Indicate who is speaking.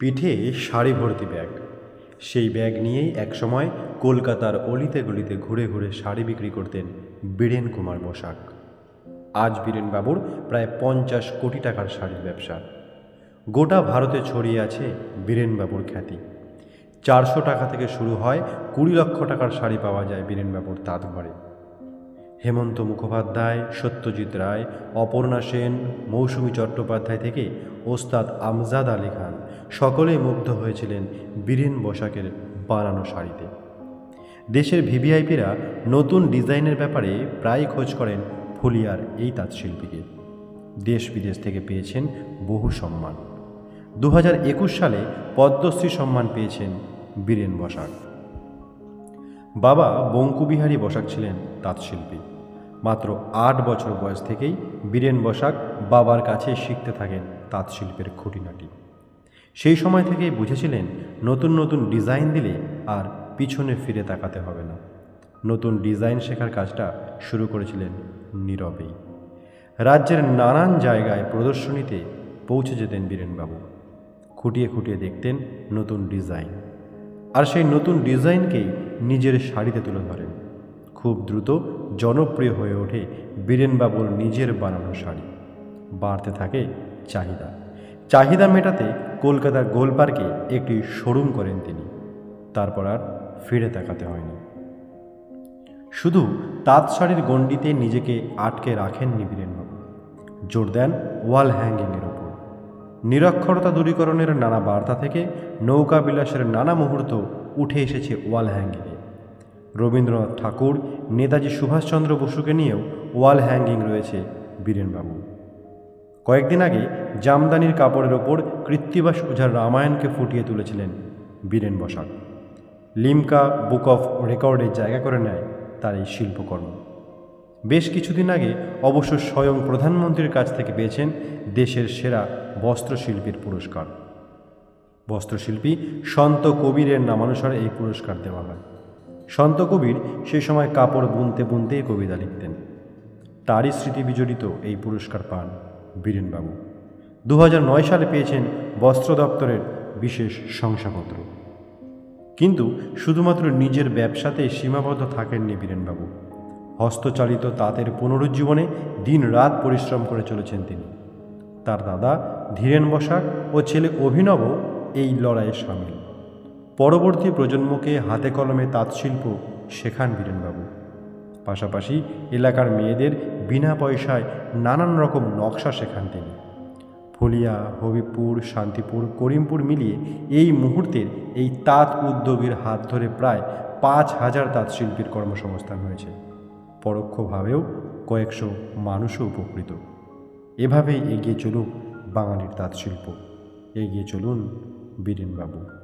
Speaker 1: পিঠে শাড়ি ভর্তি ব্যাগ। সেই ব্যাগ নিয়েই একসময় কলকাতার অলিতে গলিতে ঘুরে ঘুরে শাড়ি বিক্রি করতেন বীরেন কুমার বসাক। আজ বীরেনবাবুর প্রায় পঞ্চাশ কোটি টাকার শাড়ির ব্যবসা। গোটা ভারতে ছড়িয়ে আছে বীরেনবাবুর খ্যাতি। চারশো টাকা থেকে শুরু হয় কুড়ি লক্ষ টাকার শাড়ি পাওয়া যায় বীরেনবাবুর তাঁত ঘরে হেমন্ত মুখোপাধ্যায়, সত্যজিৎ রায়, অপর্ণা সেন, মৌসুমী চট্টোপাধ্যায় থেকে ওস্তাদ আমজাদ আলী খান। সকলেই মুগ্ধ হয়েছিলেন বীরেন বসাকের বানানো শাড়িতে। দেশের ভিভিআইপিরা নতুন ডিজাইনের ব্যাপারে প্রায় খোঁজ করেন ফুলিয়ার এই তাঁতশিল্পীকে। দেশ বিদেশ থেকে পেয়েছেন বহু সম্মান। দু একুশ সালে পদ্মশ্রী সম্মান পেয়েছেন বীরেন বসাক। বাবা বঙ্কুবিহারী বসাক ছিলেন তাঁতশিল্পী। মাত্র আট বছর বয়স থেকেই বীরেন বসাক বাবার কাছে শিখতে থাকেন তাঁতশিল্পের খুঁটিনাটি। সেই সময় থেকেই বুঝেছিলেন নতুন নতুন ডিজাইন দিলে আর পিছনে ফিরে তাকাতে হবে না। নতুন ডিজাইন শেখার কাজটা শুরু করেছিলেন নীরবেই। রাজ্যের নানান জায়গায় প্রদর্শনীতে পৌঁছে যেতেন বীরেনবাবু। খুঁটিয়ে খুঁটিয়ে দেখতেন নতুন ডিজাইন। আর সেই নতুন ডিজাইনকেই নিজের শাড়িতে তুলে ধরেন। খুব দ্রুত জনপ্রিয় হয়ে ওঠে বীরেনবাবুর নিজের বানানো শাড়ি। বাড়তে থাকে চাহিদা। চাহিদা মেটাতে কলকাতার গোল পার্কে একটি শোরুম করেন তিনি। তারপর আর ফিরে তাকাতে হয়নি। শুধু তাঁত শাড়ির গণ্ডিতে নিজেকে আটকে রাখেননি বীরেনবাবু। জোর দেন ওয়াল হ্যাঙ্গিংয়ের ওপর। নিরক্ষরতা দূরীকরণের নানা বার্তা থেকে নৌকা বিলাসের নানা মুহূর্ত উঠে এসেছে ওয়াল হ্যাঙ্গিংয়ে। রবীন্দ্রনাথ ঠাকুর, নেতাজি সুভাষচন্দ্র বসুকে নিয়েও ওয়াল হ্যাঙ্গিং রয়েছে বীরেনবাবু কয়েকদিন আগে জামদানির কাপড়ের ওপর কৃত্তিবাস ওঝার রামায়ণকে ফুটিয়ে তুলেছিলেন Biren Basak. Limca book of রেকর্ডে জায়গা করে নেয় তার এই শিল্পকর্ম। বেশ কিছুদিন আগে অবশ্য স্বয়ং প্রধানমন্ত্রীর কাছ থেকে পেয়েছেন দেশের সেরা বস্ত্রশিল্পীর পুরস্কার। বস্ত্রশিল্পী সন্ত কবিরের নামানুসারে এই পুরস্কার দেওয়া হয়। সন্ত কবির সে সময় কাপড় বুনতে বুনতেই কবিতা লিখতেন। তারই স্মৃতি বিজড়িত এই পুরস্কার পান বীরেনবাবু। দু নয় সালে পেয়েছেন বস্ত্র দপ্তরের বিশেষ শংসাপত্র। কিন্তু শুধুমাত্র নিজের ব্যবসাতে সীমাবদ্ধ থাকেননি বীরেনবাবু। হস্তচালিত তাঁতের পুনরুজ্জীবনে দিন রাত পরিশ্রম করে চলেছেন তিনি। তার দাদা ধীরেন বসাক ও ছেলে অভিনব এই লড়াইয়ে সামিল। পরবর্তী প্রজন্মকে হাতে কলমে তাঁতশিল্প শেখান বীরেনবাবু। পাশাপাশি এলাকার মেয়েদের বিনা পয়সায় নানান রকম নকশা শেখান তিনি। ফুলিয়া হবিপুর শান্তিপুর, করিমপুর মিলিয়ে এই মুহূর্তের এই তাঁত উদ্যোগীর হাত ধরে প্রায় পাঁচ হাজার তাঁতশিল্পীর কর্মসংস্থান হয়েছে। পরোক্ষভাবেও কয়েকশো মানুষও উপকৃত। এভাবেই এগিয়ে চলুক বাঙালির তাঁতশিল্প এগিয়ে চলুন বীরেনবাবু।